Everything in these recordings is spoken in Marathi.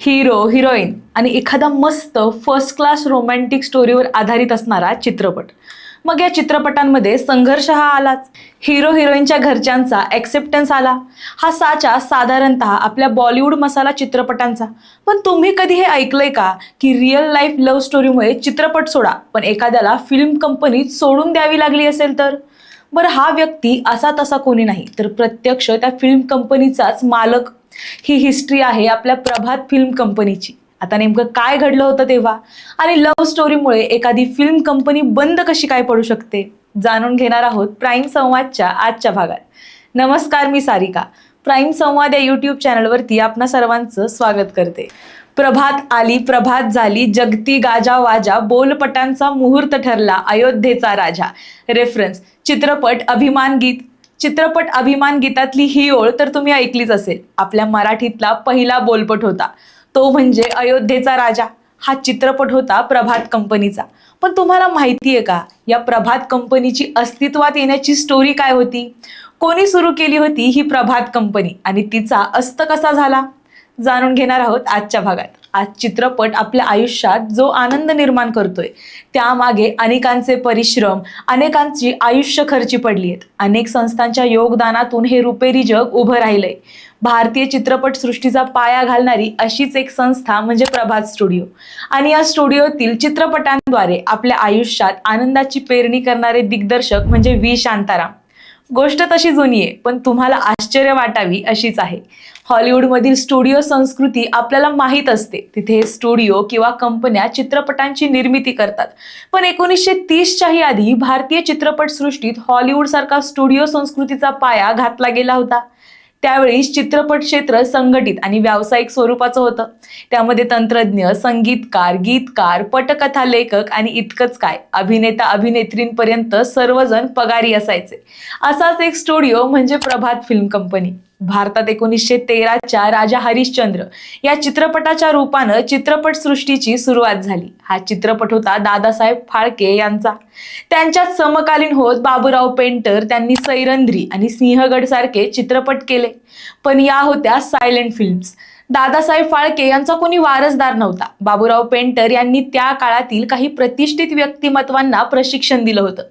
हिरो हिरोईन आणि एखादा मस्त फर्स्ट क्लास रोमॅन्टिक स्टोरीवर आधारित असणारा चित्रपट. मग या चित्रपटांमध्ये संघर्ष हा आलाच. हिरो हिरोईनच्या घरच्यांचा ॲक्सेप्टन्स आला. हा साचा साधारणतः आपल्या बॉलिवूड मसाला चित्रपटांचा. पण तुम्ही कधी हे ऐकलंय का की रिअल लाईफ लव्ह स्टोरीमुळे चित्रपट सोडा पण एखाद्याला फिल्म कंपनीत सोडून द्यावी लागली असेल तर? बरं हा व्यक्ती असा तसा कोणी नाही तर प्रत्यक्ष त्या फिल्म कंपनीचाच मालक ही हिस्ट्री आहे आपल्या प्रभात फिल्म कंपनीची आता नेमकं काय घडलं होतं तेव्हा? आणि लव्ह स्टोरीमुळे एखादी फिल्म कंपनी बंद कशी काय पडू शकते? जाणून घेणार आहोत प्राईम संवादच्या आजच्या भागात. नमस्कार मी सारिका. प्राईम संवाद या यूट्यूब चॅनलवरती आपणा सर्वांचं स्वागत करते. प्रभात आली प्रभात झाली जगती गाजा वाजा बोलपटांचा मुहूर्त ठरला अयोध्येचा राजा. रेफरन्स चित्रपट अभिमान गीत. चित्रपट अभिमान गीतातली ही ओळ तर तुम्ही ऐकलीच असेल. आपल्या मराठीतला पहिला बोलपट होता. तो म्हणजे अयोध्येचा राजा. हा चित्रपट होता प्रभात कंपनीचा. पण तुम्हाला माहिती आहे का या प्रभात कंपनीची अस्तित्वात येण्याची स्टोरी काय होती? कोणी सुरू केली होती ही प्रभात कंपनी आणि तिचा अस्त कसा झाला? जाणून घेणार आहोत आजच्या भागात. आज चित्रपट आपल्या आयुष्यात जो आनंद निर्माण करतोय त्यामागे अनेकांचे परिश्रम अनेकांची आयुष्य खर्ची पडली आहेत. अनेक संस्थांच्या योगदानातून हे रुपेरी जग उभं राहिलंय. भारतीय चित्रपट सृष्टीचा पाया घालणारी अशीच एक संस्था म्हणजे प्रभात स्टुडिओ. आणि या स्टुडिओतील चित्रपटांद्वारे आपल्या आयुष्यात आनंदाची पेरणी करणारे दिग्दर्शक म्हणजे व्ही. शांताराम. गोष्ट तशी जुनी आहे पण तुम्हाला आश्चर्य वाटावी अशीच आहे. हॉलिवूडमधील स्टुडिओ संस्कृती आपल्याला माहीत असते. तिथे स्टुडिओ किंवा कंपन्या चित्रपटांची निर्मिती करतात. पण एकोणीसशे तीसच्याही आधी भारतीय चित्रपटसृष्टीत हॉलिवूडसारखा स्टुडिओ संस्कृतीचा पाया घातला गेला होता. त्यावेळी चित्रपट क्षेत्र संघटित आणि व्यावसायिक स्वरूपाचं होतं. त्यामध्ये तंत्रज्ञ संगीतकार गीतकार पटकथा लेखक आणि इतकंच काय. अभिनेता अभिनेत्रींपर्यंत सर्वजण पगारी असायचे. असाच एक स्टुडिओ म्हणजे प्रभात फिल्म कंपनी. भारतात एकोणीसशे तेराच्या राजा हरिश्चंद्र या चित्रपटाच्या रूपानं चित्रपट सृष्टीची सुरुवात झाली. हा चित्रपट होता दादासाहेब फाळके यांचा. त्यांच्यात समकालीन होत बाबूराव पेंटर त्यांनी सैरंध्री आणि सिंहगड सारखे चित्रपट केले. पण या होत्या सायलेंट फिल्म्स. दादासाहेब फाळके यांचा कोणी वारसदार नव्हता. बाबूराव पेंटर यांनी त्या काळातील काही प्रतिष्ठित व्यक्तिमत्वांना प्रशिक्षण दिलं होतं.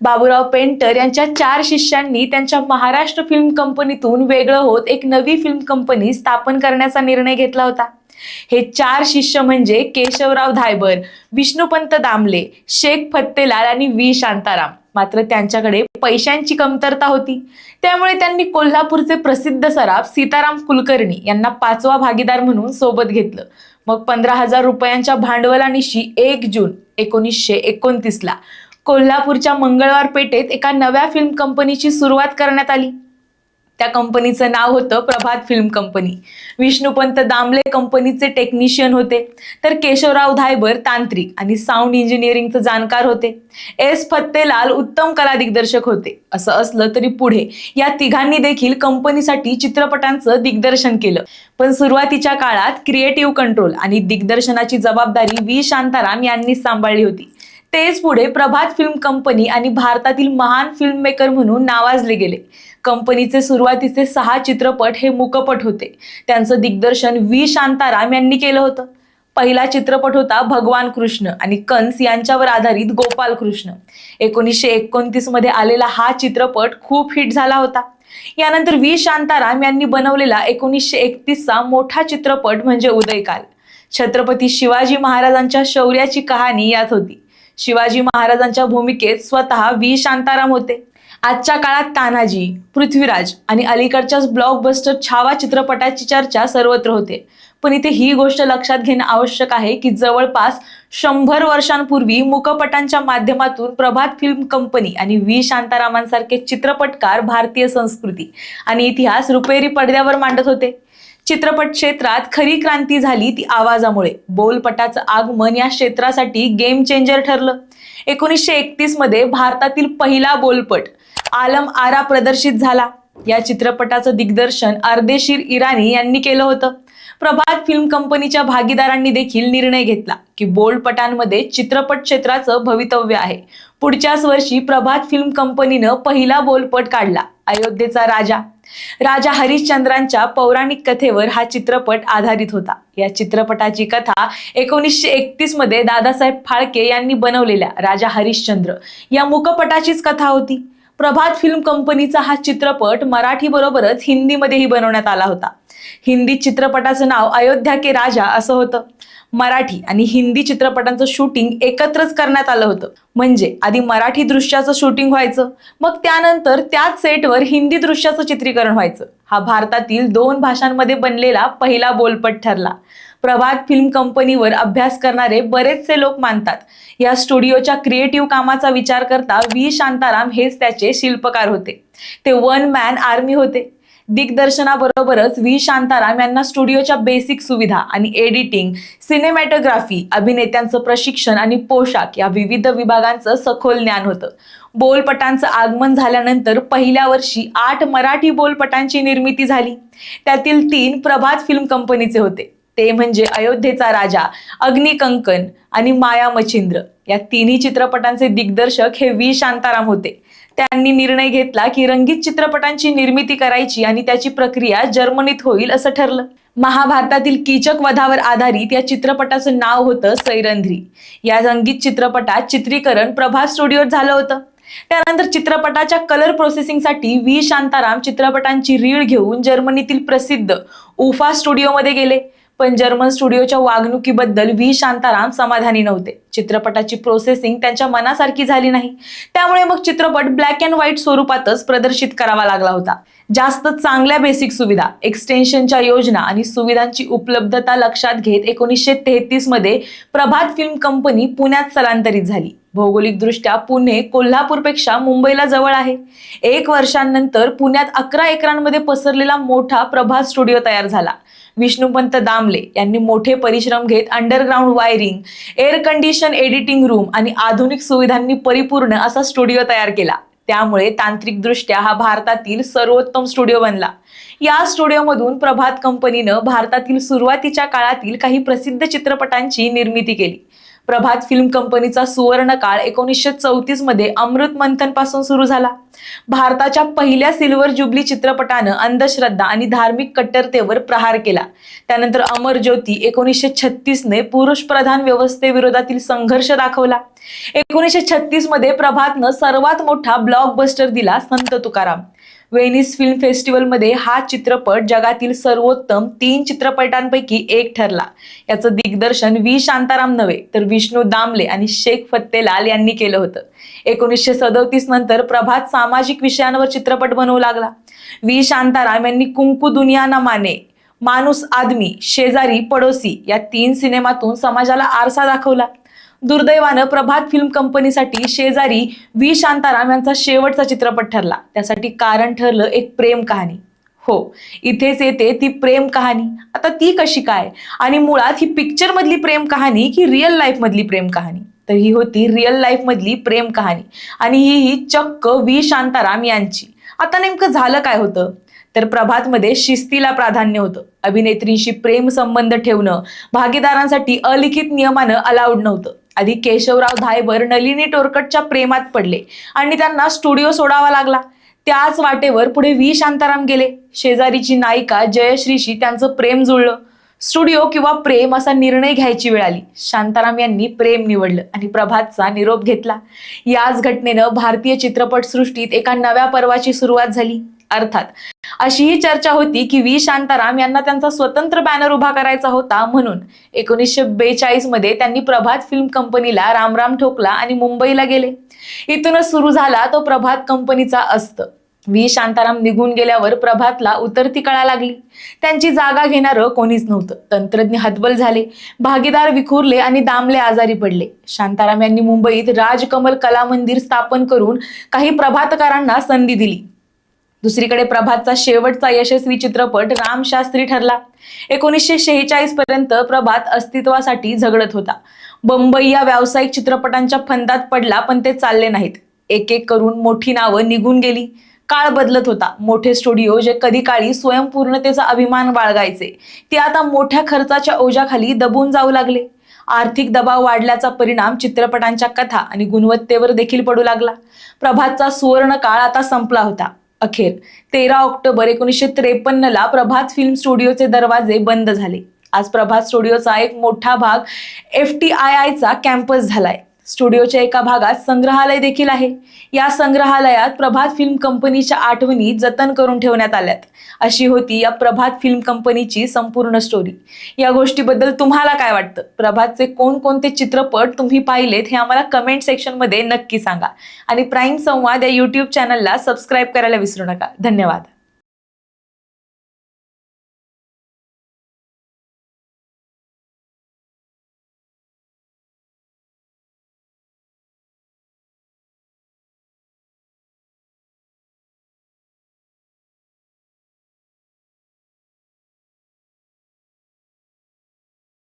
बाबूराव पेंटर यांच्या चार शिष्यांनी त्यांच्या महाराष्ट्र फिल्म कंपनीतून वेगळं होत एक नवी फिल्म कंपनी स्थापन करण्याचा निर्णय घेतला होता. हे चार शिष्य म्हणजे केशवराव धायबर विष्णुपंत दामले शेख फत्तेलाल आणि व्ही. शांताराम. मात्र त्यांच्याकडे पैशांची कमतरता होती. त्यामुळे त्यांनी कोल्हापूरचे प्रसिद्ध सराफ सीताराम कुलकर्णी यांना पाचवा भागीदार म्हणून सोबत घेतलं. मग पंधरा हजार रुपयांच्या भांडवलानिशी एक जून एकोणीसशे एकोणतीसला कोल्हापूरच्या मंगळवार पेठेत एका नव्या फिल्म कंपनीची सुरुवात करण्यात आली. त्या कंपनीचं नाव होतं प्रभात फिल्म कंपनी विष्णुपंत दामले कंपनीचे टेक्निशियन होते. तर केशवराव धायबर तांत्रिक आणि साऊंड इंजिनिअरिंगचे जाणकार होते. एस फत्तेलाल उत्तम कला दिग्दर्शक होते. असं असलं तरी पुढे या तिघांनी देखील कंपनीसाठी चित्रपटांचं दिग्दर्शन केलं. पण सुरुवातीच्या काळात क्रिएटिव्ह कंट्रोल आणि दिग्दर्शनाची जबाबदारी व्ही. शांताराम यांनी सांभाळली होती. तेच पुढे प्रभात फिल्म कंपनी आणि भारतातील महान फिल्म मेकर म्हणून नावाजले गेले. कंपनीचे सुरुवातीचे सहा चित्रपट हे मुकपट होते. त्यांचं दिग्दर्शन व्ही. शांताराम यांनी केलं होतं. पहिला चित्रपट होता भगवान कृष्ण आणि कंस यांच्यावर आधारित गोपाल कृष्ण. एकोणीसशे एकोणतीसमध्ये आलेला हा चित्रपट खूप हिट झाला होता. यानंतर व्ही. शांताराम यांनी बनवलेला एकोणीसशे एकतीसचा मोठा चित्रपट म्हणजे उदयकाल. छत्रपती शिवाजी महाराजांच्या शौर्याची कहाणी यात होती. शिवाजी महाराजांच्या भूमिकेत स्वतः व्ही. शांताराम होते. आजच्या काळात तानाजी पृथ्वीराज आणि अलीकडच्याच ब्लॉकबस्टर छावा चित्रपटाची चर्चा सर्वत्र होते. पण इथे ही गोष्ट लक्षात घेणं आवश्यक आहे की जवळपास शंभर वर्षांपूर्वी मुकपटांच्या माध्यमातून प्रभात फिल्म कंपनी आणि व्ही. शांतारामांसारखे चित्रपटकार भारतीय संस्कृती आणि इतिहास रुपेरी पडद्यावर मांडत होते. चित्रपट क्षेत्रात खरी क्रांती झाली ती आवाजामुळे. बोलपटाचं आगमन या क्षेत्रासाठी गेम चेंजर ठरलं. एकोणीसशे एकतीसमध्ये भारतातील पहिला बोलपट आलम आरा प्रदर्शित झाला. या चित्रपटाचं दिग्दर्शन अर्देशीर इराणी यांनी केलं होतं. प्रभात फिल्म कंपनीच्या भागीदारांनी देखील निर्णय घेतला की बोलपटांमध्ये चित्रपट क्षेत्राचं भवितव्य आहे. पुढच्याच वर्षी प्रभात फिल्म कंपनीनं पहिला बोलपट काढला अयोध्येचा राजा. राजा हरिश्चंद्रांच्या पौराणिक कथेवर हा चित्रपट आधारित होता. या चित्रपटाची कथा एकोणीसशे एकतीसमध्ये दादासाहेब फाळके यांनी बनवलेल्या राजा हरिश्चंद्र. या मुकपटाचीच कथा होती. प्रभात फिल्म कंपनीचा हा चित्रपट मराठी बरोबरच हिंदीमध्येही बनवण्यात आला होता. हिंदी चित्रपटाचं नाव अयोध्या के राजा असं होतं. मराठी आणि हिंदी चित्रपटांचं शूटिंग एकत्रच करण्यात आलं होतं. म्हणजे आधी मराठी दृश्याचं शूटिंग व्हायचं मग त्यानंतर त्याच सेटवर हिंदी दृश्याचं चित्रीकरण व्हायचं. हा भारतातील दोन भाषांमध्ये बनलेला पहिला बोलपट ठरला. प्रभात फिल्म कंपनीवर अभ्यास करणारे बरेचसे लोक मानतात या स्टुडिओच्या क्रिएटिव्ह कामाचा विचार करता व्ही शांताराम हेच त्याचे शिल्पकार होते. ते वन मॅन आर्मी होते. दिग्दर्शनाबरोबरच व्ही. शांताराम यांना स्टुडिओच्या बेसिक सुविधा आणि एडिटिंग सिनेमॅटोग्राफी अभिनेत्यांचं प्रशिक्षण आणि पोशाख या विविध विभागांचं सखोल ज्ञान होतं. बोलपटांचं आगमन झाल्यानंतर पहिल्या वर्षी आठ मराठी बोलपटांची निर्मिती झाली. त्यातील तीन प्रभात फिल्म कंपनीचे होते. ते म्हणजे अयोध्येचा राजा अग्निकंकन आणि माया मच्छिंद्र. या तिन्ही चित्रपटांचे दिग्दर्शक हे व्ही. शांताराम होते. त्यांनी निर्णय घेतला की रंगीत चित्रपटांची निर्मिती करायची आणि त्याची प्रक्रिया जर्मनीत होईल असं ठरलं. महाभारतातील कीचक वधावर आधारित या चित्रपटाचं नाव होतं सैरंध्री. या रंगीत चित्रपटात चित्रीकरण प्रभात स्टुडिओत झालं होतं. त्यानंतर चित्रपटाच्या कलर प्रोसेसिंगसाठी व्ही. शांताराम चित्रपटांची रीळ घेऊन जर्मनीतील प्रसिद्ध उफा स्टुडिओमध्ये गेले. पण जर्मन स्टुडिओच्या वागणुकीबद्दल व्ही. शांताराम समाधानी नव्हते. चित्रपटाची प्रोसेसिंग त्यांच्या मनासारखी झाली नाही. त्यामुळे मग चित्रपट ब्लॅक अँड व्हाईट स्वरूपातच प्रदर्शित करावा लागला होता. जास्त चांगल्या बेसिक सुविधा एक्सटेन्शनच्या योजना आणि सुविधांची उपलब्धता लक्षात घेत एकोणीसशे तेहतीसमध्ये प्रभात फिल्म कंपनी पुण्यात स्थलांतरित झाली. भौगोलिकदृष्ट्या पुणे कोल्हापूरपेक्षा मुंबईला जवळ आहे. एक वर्षांनंतर पुण्यात अकरा एकरांमध्ये पसरलेला मोठा प्रभात स्टुडिओ तयार झाला. विष्णुपंत दामले यांनी मोठे परिश्रम घेत underground wiring air condition editing room आणि आधुनिक सुविधांनी परिपूर्ण असा स्टुडिओ तयार केला. त्यामुळे तांत्रिकदृष्ट्या हा भारतातील सर्वोत्तम स्टुडिओ बनला. या स्टुडिओमधून प्रभात कंपनीनं भारतातील सुरुवातीच्या काळातील काही प्रसिद्ध चित्रपटांची निर्मिती केली. प्रभात फिल्म कंपनीचा सुवर्ण काळ एकोणीसशे चौतीसमध्ये अमृत मंथनपासून सुरू झाला. भारताच्या पहिल्या सिल्वर जुबली चित्रपटानं अंधश्रद्धा आणि धार्मिक कट्टरतेवर प्रहार केला. त्यानंतर अमर ज्योती एकोणीसशे छत्तीसने पुरुष प्रधान व्यवस्थेविरोधातील संघर्ष दाखवला. एकोणीसशे छत्तीसमध्ये प्रभातनं सर्वात मोठा ब्लॉकबस्टर दिला संत तुकाराम. वेनिस फिल्म फेस्टिवलमध्ये हा चित्रपट जगातील सर्वोत्तम तीन चित्रपटांपैकी एक ठरला. याचं दिग्दर्शन व्ही. शांताराम नव्हे तर विष्णू दामले आणि शेख फत्तेलाल यांनी केलं होतं. एकोणीसशे सदोतीस नंतर प्रभात सामाजिक विषयांवर चित्रपट बनवू लागला. व्ही. शांताराम यांनी कुंकू दुनिया ना माने माणूस आदमी शेजारी पडोसी या तीन सिनेमातून समाजाला आरसा दाखवला. दुर्दैवानं प्रभात फिल्म कंपनीसाठी शेजारी व्ही. शांताराम यांचा शेवटचा चित्रपट ठरला. त्यासाठी कारण ठरलं एक प्रेम कहाणी. हो इथेच येते ती प्रेम कहाणी. आता ती कशी काय? आणि मुळात ही पिक्चर मधली प्रेम कहाणी की रिअल लाईफ मधली प्रेम कहाणी? तर ही होती रिअल लाईफ मधली प्रेम कहाणी. आणि ही ही चक्क व्ही. शांताराम यांची. आता नेमकं झालं काय होतं? तर प्रभातमध्ये शिस्तीला प्राधान्य होतं. अभिनेत्रींशी प्रेम संबंध ठेवणं भागीदारांसाठी अलिखित नियमानं अलाउड नव्हतं. आधी केशवराव धायबर नलिनी टोरकटच्या प्रेमात पडले आणि त्यांना स्टुडिओ सोडावा लागला. त्याच वाटेवर पुढे व्ही. शांताराम गेले. शेजारीची नायिका जयश्रीशी त्यांचं प्रेम जुळलं. स्टुडिओ किंवा प्रेम असा निर्णय घ्यायची वेळ आली. शांताराम यांनी प्रेम निवडलं आणि प्रभातचा निरोप घेतला. याच घटनेनं भारतीय चित्रपटसृष्टीत एका नव्या पर्वाची सुरुवात झाली. अर्थात. अशीही चर्चा होती की व्ही. शांताराम यांना त्यांचा स्वतंत्र बॅनर उभा करायचा होता म्हणून एकोणीसशे बेचाळीसमध्ये त्यांनी प्रभात फिल्म कंपनीला रामराम ठोकला आणि मुंबईला गेले. इथूनच सुरू झाला तो प्रभात कंपनीचा अस्त. व्ही. शांताराम निघून गेल्यावर प्रभातला उतरती कळा लागली. त्यांची जागा घेणारं कोणीच नव्हतं. तंत्रज्ञ हतबल झाले. भागीदार विखुरले आणि दामले आजारी पडले. शांताराम यांनी मुंबईत राजकमल कला मंदिर स्थापन करून काही प्रभातकारांना संधी दिली. दुसरीकडे प्रभातचा शेवटचा यशस्वी चित्रपट रामशास्त्री ठरला. एकोणीसशे शेहेचाळीस पर्यंत प्रभात अस्तित्वासाठी झगडत होता. बंबई या व्यावसायिक चित्रपटांच्या फंदात पडला पण ते चालले नाहीत. एक एक करून मोठी नावं निघून गेली. काळ बदलत होता. मोठे स्टुडिओ जे कधी काळी स्वयंपूर्णतेचा अभिमान बाळगायचे ते आता मोठ्या खर्चाच्या ओझ्याखाली दबून जाऊ लागले. आर्थिक दबाव वाढल्याचा परिणाम चित्रपटांच्या कथा आणि गुणवत्तेवर देखील पडू लागला. प्रभातचा सुवर्ण काळ आता संपला होता. अखेर तेरा ऑक्टोबर एकोणीसशे त्रेपन्नला प्रभात फिल्म स्टुडिओचे दरवाजे बंद झाले. आज प्रभात स्टुडिओचा एक मोठा भाग एफ टी आय आयचा कॅम्पस झालाय. स्टुडिओच्या एका भागात संग्रहालय देखील आहे. या संग्रहालयात प्रभात फिल्म कंपनीच्या आठवणी जतन करून ठेवण्यात आल्यात. अशी होती या प्रभात फिल्म कंपनीची संपूर्ण स्टोरी या गोष्टीबद्दल तुम्हाला काय वाटतं? प्रभातचे कोणकोणते चित्रपट तुम्ही पाहिलेत हे आम्हाला कमेंट सेक्शनमध्ये नक्की सांगा. आणि प्राईम संवाद या यूट्यूब चॅनलला सबस्क्राईब करायला विसरू नका. धन्यवाद.